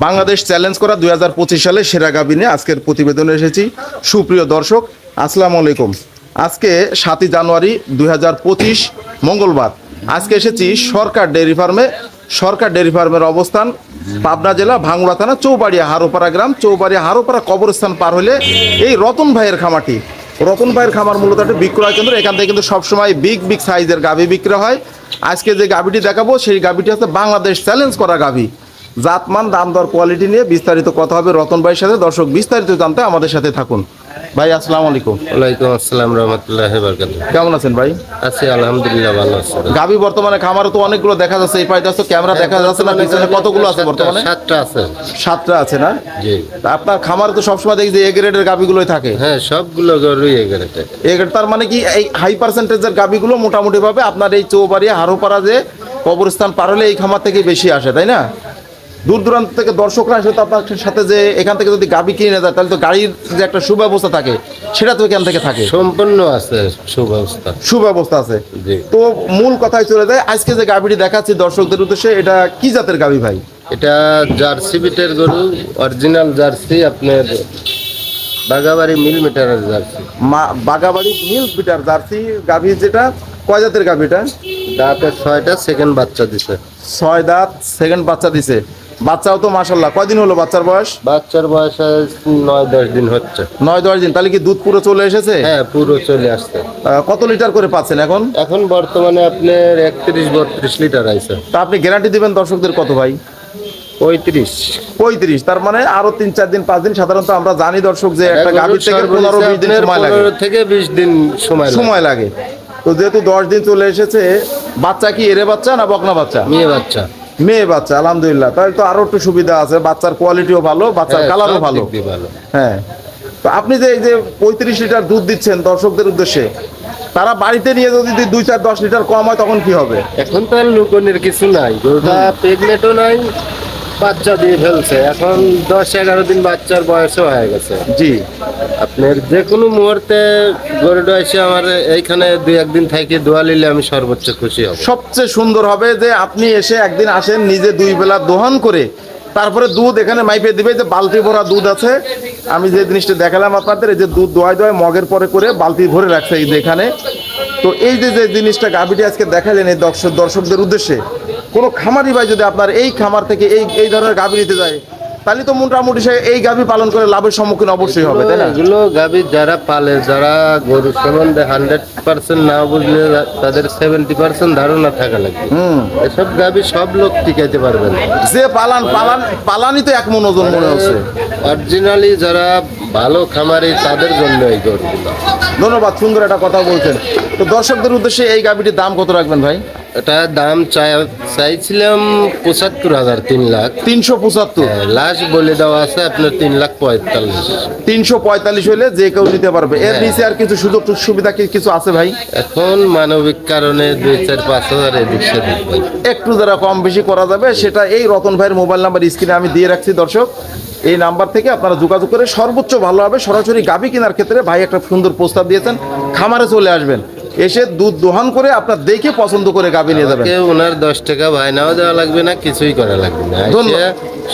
Bangladesh challenge করা দুই হাজার পঁচিশ সালে সেরা গাবিনে আজকের প্রতিবেদনে এসেছি। সুপ্রিয় দর্শক, আসসালামু আলাইকুম। আজকে সাতই জানুয়ারি দুই হাজার পঁচিশ, মঙ্গলবার। আজকে এসেছি সরকার ডেয়ারি ফার্মে। সরকার ডেয়ারি ফার্মের অবস্থান পাবনা জেলা ভাঙ্গুড়া থানা চৌবাড়িয়া হারোপাড়া গ্রাম। চৌবাড়িয়া হারোপাড়া কবরস্থান পার হলে এই রতন ভাইয়ের খামাটি রতন ভাইয়ের খামার মূলত একটা বিক্রয় কেন্দ্র। এখান থেকে কিন্তু সবসময় বিগ বিগ সাইজের গাভি বিক্রি হয়। আজকে যে গাভিটি দেখাবো, সেই গাভিটি হচ্ছে বাংলাদেশ চ্যালেঞ্জ করা গাভি। জাতমান দাম দর কোয়ালিটি নিয়ে বিস্তারিত কথা হবে রতন ভাইয়ের সাথে। দর্শক বিস্তারিত জানতে আমাদের সাথে থাকুন। ভাই আসসালামু আলাইকুম। ওয়ালাইকুম আসসালাম রহমতুল্লাহ বরকাত কেমন আছেন ভাই? আছি আলহামদুলিল্লাহ ভালো আছি। গাভি বর্তমানে খামারে তো অনেকগুলো দেখা যাচ্ছে এই পাইতে আছে ক্যামেরা দেখা যাচ্ছে না পিছনে কতগুলো আছে বর্তমানে? সাতটা আছে। সাতটা আছে না? জি। আপনার খামারে তো সবসময় দেখি যে এ গ্রেডের গাভিগুলোই থাকে। হ্যাঁ সবগুলো গরুই এগারোটা এ grade তার মানে কি এই হাই পার্সেন্টেজের গাবিগুলো মোটামুটি ভাবে আপনার এই চৌবাড়ি হারোপাড়া যে কবরস্থান পারলে এই খামার থেকে বেশি আসে তাই না? দূর দূরান্ত থেকে দর্শকরা আসে তো আপনার সাথে যে এখান থেকে যদি গাভি কিনে যায় তাহলে তো গাড়ির যে একটা সুব্যবস্থা থাকে সেটা তো এখান থেকে থাকে। সম্পূর্ণ আছে সুব্যবস্থা। সুব্যবস্থা আছে। তো মূল কথায় চলে যায় আজকে যে গাভিটি দেখাচ্ছি দর্শকদের উদ্দেশ্যে এটা কি জাতের গাভি ভাই? এটা জার্সি বিটের গরু অরিজিনাল জার্সি আপনার বাগাবাড়ি মিল মিটারের জার্সি। মা বাগাবাড়ি মিল বিটার জার্সি গাভি যেটা কয় জাতের গাভিটা দাঁতে ছয়টা সেকেন্ড বাচ্চা দিছে। ছয় দাঁত সেকেন্ড বাচ্চা দিছে। বাচ্চাও তো মাসাল্লাহ কয়দিন হলো বাচ্চার বয়স? বাচ্চার বয়স নয় দশ দিন হচ্ছে। নয় দশ দিন। তাহলে কি দুধ পুরো চলে এসেছে? হ্যাঁ পুরো চলে আসছে। কত লিটার করে পাচ্ছেন এখন? এখন বর্তমানে আপনার একত্রিশ বত্রিশ লিটার আইছে তা আপনি গ্যারান্টি দিবেন দর্শকদের কত ভাই? পঁয়ত্রিশ। পঁয়ত্রিশ। তার মানে আরও তিন চার দিন পাঁচ দিন সাধারণত আমরা জানি দর্শক যে একটা গাভীর থেকে পনেরো বিশ দিন সময় লাগে। থেকে বিশ দিন সময় সময় লাগে। তো যেহেতু দশ দিন চলে এসেছে বাচ্চা কি এরে বাচ্চা না বকনা বাচ্চা? মেয়ে বাচ্চা। মেয়ে বাচ্চা আলহামদুলিল্লাহ। তাহলে তো আরও একটু সুবিধা আছে বাচ্চার কোয়ালিটিও ভালো বাচ্চার হ্যাঁ, কালারও ভালো। ভালো। হ্যাঁ। তো আপনি যে এই যে পঁয়ত্রিশ লিটার দুধ দিচ্ছেন দর্শকদের উদ্দেশ্যে তারা বাড়িতে নিয়ে যদি দুই চার দশ লিটার কম হয় তখন কি হবে? এখন তো আর লুকনের কিছু নাই। গরুটা প্রেগনেন্টও নাই বাচ্চা দিয়ে ফেলছে। এখন দশ এগারো দিন বাচ্চার বয়সও হয়ে গেছে। জি। আপনার যে কোনো মুহূর্তে গরুটা এসে আমার এইখানে দুই একদিন থেকে দোয়া নিলে আমি সর্বোচ্চ খুশি হব। সবচেয়ে সুন্দর হবে যে আপনি এসে একদিন আসেন নিজে দুই বেলা দোহন করে তারপরে দুধ এখানে মাইপে দিবে যে বালতি ভরা দুধ আছে আমি যে জিনিসটা দেখালাম আপনাদের এই যে দুধ দোয়াই দোয়াই মগের পরে করে বালতি ভরে রাখছে এই যে এখানে। তো এই যে যে জিনিসটা গাভিটি আজকে দেখালেন এই দর্শক দর্শকদের উদ্দেশ্যে কোনো খামারি ভাই যদি আপনার এই খামার থেকে এই এই ধরনের গাভী নিতে যায় তাহলে তো মোটামুটি সে এই গাভী পালন করে লাভের সম্মুখীন অবশ্যই হবে তাই না? এগুলো গাভী যারা পালে যারা গরু সম্বন্ধে হান্ড্রেড পার্সেন্ট না বুঝলে তাদের সেভেন্টি পার্সেন্ট ধারণা থাকা লাগবে। হুম। এসব গাভী সব লোক টিকাইতে পারবে না। যে পালান পালান পালানই তো এক মন ওজন মনে হচ্ছে। অরিজিনালি যারা ভালো খামারি তাদের জন্য এই গরুগুলো ধন্যবাদ সুন্দর একটা কথা বলছেন। তো দর্শকদের উদ্দেশ্যে এই গাভিটির দাম কত রাখবেন ভাই? এটা দাম চাই- চাইছিলাম পঁচাত্তর হাজার তিন লাখ। তিনশো পঁচাত্তর। লাস্ট বলে দেওয়া আছে আপনার তিন লাখ পঁয়তাল্লিশ। তিনশো পঁয়তাল্লিশ হলে যে কেউ নিতে পারবে। এর নিচে আর কিছু সুযোগ সুবিধা কি কিছু আছে ভাই? এখন মানবিক কারণে দুই চার পাঁচ হাজার এদিক সেদিক একটু যারা কম বেশি করা যাবে সেটা এই রতন ভাইয়ের মোবাইল নাম্বার স্ক্রিনে আমি দিয়ে রাখছি দর্শক। এই নাম্বার থেকে আপনারা যোগাযোগ করে সর্বোচ্চ ভালো হবে। সরাসরি গাভি কেনার ক্ষেত্রে ভাই একটা সুন্দর প্রস্তাব দিয়েছেন। খামারে চলে আসবেন। এসে দুধ দোহান করে আপনার দেখে পছন্দ করে গাভি নিয়ে যাবেন। ওনার দশ টাকা ভাইনাও দেওয়া লাগবে না কিছুই করা লাগবে না।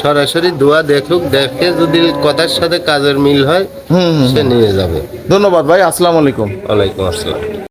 সরাসরি দোয়া দেখুক দেখে যদি কথার সাথে কাজের মিল হয় সে নিয়ে যাবে। ধন্যবাদ ভাই আসসালামু আলাইকুম। ওয়ালাইকুম আসসালাম।